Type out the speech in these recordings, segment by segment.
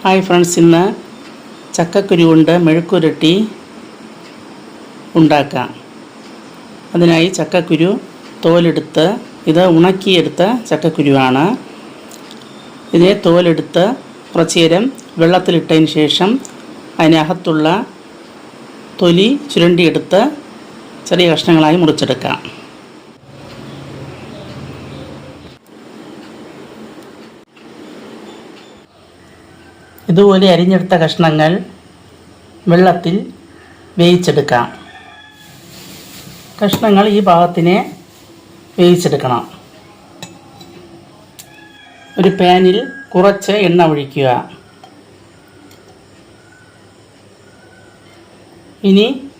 Hi friends ഇന്ന് ചക്കക്കുരു കൊണ്ട് മെഴുക്കുരട്ടി ഉണ്ടാക്കാം. അതിനായി ചക്കക്കുരു തോലെടുത്ത് ഇത് ഉണക്കിയെടുത്ത ചക്കക്കുരുവാണ്. ഇതിനെ തോലെടുത്ത് കുറച്ച് നേരം വെള്ളത്തിലിട്ടതിന് ശേഷം അതിനകത്തുള്ള തൊലി ചുരണ്ടിയെടുത്ത് ചെറിയ കഷ്ണങ്ങളായി മുറിച്ചെടുക്കാം. ഇതുപോലെ അരിഞ്ഞെടുത്ത കഷ്ണങ്ങൾ വെള്ളത്തിൽ വേവിച്ചെടുക്കാം. കഷ്ണങ്ങൾ ഈ ഭാഗത്തിനെ വേവിച്ചെടുക്കണം. ഒരു പാനിൽ കുറച്ച് എണ്ണ ഒഴിക്കുക. ഇനി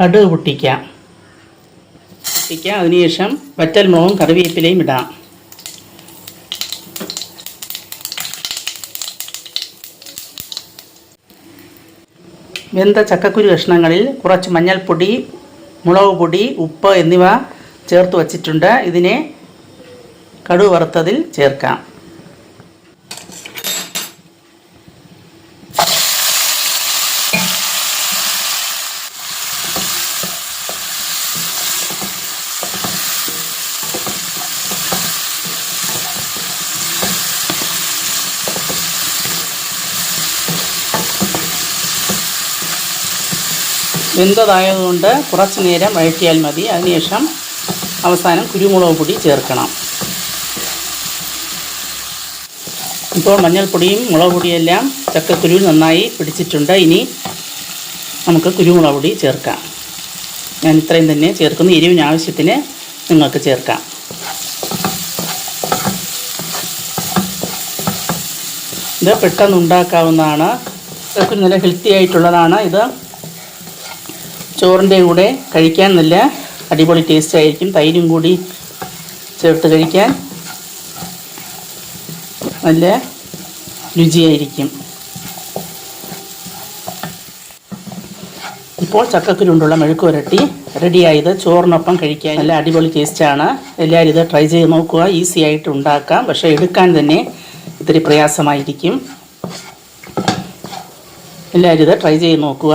കടുക് പൊട്ടിക്കാം. പൊട്ടിക്കാം അതിനുശേഷം വറ്റൽമുളകും കറിവേപ്പിലയും ഇടാം. വെന്ത ചക്കക്കുരു കഷ്ണങ്ങളിൽ കുറച്ച് മഞ്ഞൾപ്പൊടി മുളക് പൊടി ഉപ്പ് എന്നിവ ചേർത്ത് വച്ചിട്ടുണ്ട്. ഇതിനെ കടുവറുത്തതിൽ ചേർക്കാം. വെന്തതായതുകൊണ്ട് കുറച്ച് നേരം വഴറ്റിയാൽ മതി. അതിനുശേഷം അവസാനം കുരുമുളക് പൊടി ചേർക്കണം. ഇപ്പോൾ മഞ്ഞൾപ്പൊടിയും മുളക് പൊടിയെല്ലാം ചക്കക്കുരുവിൽ നന്നായി പിടിച്ചിട്ടുണ്ട്. ഇനി നമുക്ക് കുരുമുളക് പൊടി ചേർക്കാം. ഞാൻ ഇത്രയും തന്നെ ചേർക്കുന്നു. എരിവിന് ആവശ്യത്തിന് നിങ്ങൾക്ക് ചേർക്കാം. ഇത് പെട്ടെന്ന് ഉണ്ടാക്കാവുന്നതാണ്. നല്ല ഹെൽത്തി ആയിട്ടുള്ളതാണ്. ഇത് ചോറിന്റെ കൂടെ കഴിക്കാൻ നല്ല അടിപൊളി ടേസ്റ്റ് ആയിരിക്കും. തൈരും കൂടി ചേർത്ത് കഴിക്കാൻ നല്ല രുചിയായിരിക്കും. ഇപ്പോൾ ചക്കക്കുരുണ്ടുള്ള മെഴുക്ക് പുരട്ടി റെഡിയായത് ചോറിനൊപ്പം കഴിക്കാൻ നല്ല അടിപൊളി ടേസ്റ്റാണ് എല്ലാവരും ഇത് ട്രൈ ചെയ്ത് നോക്കുക. ഈസി ആയിട്ട് ഉണ്ടാക്കാം. പക്ഷേ എടുക്കാൻ തന്നെ ഇത്തിരി പ്രയാസമായിരിക്കും. എല്ലാവരും ഇത് ട്രൈ ചെയ്ത് നോക്കുക.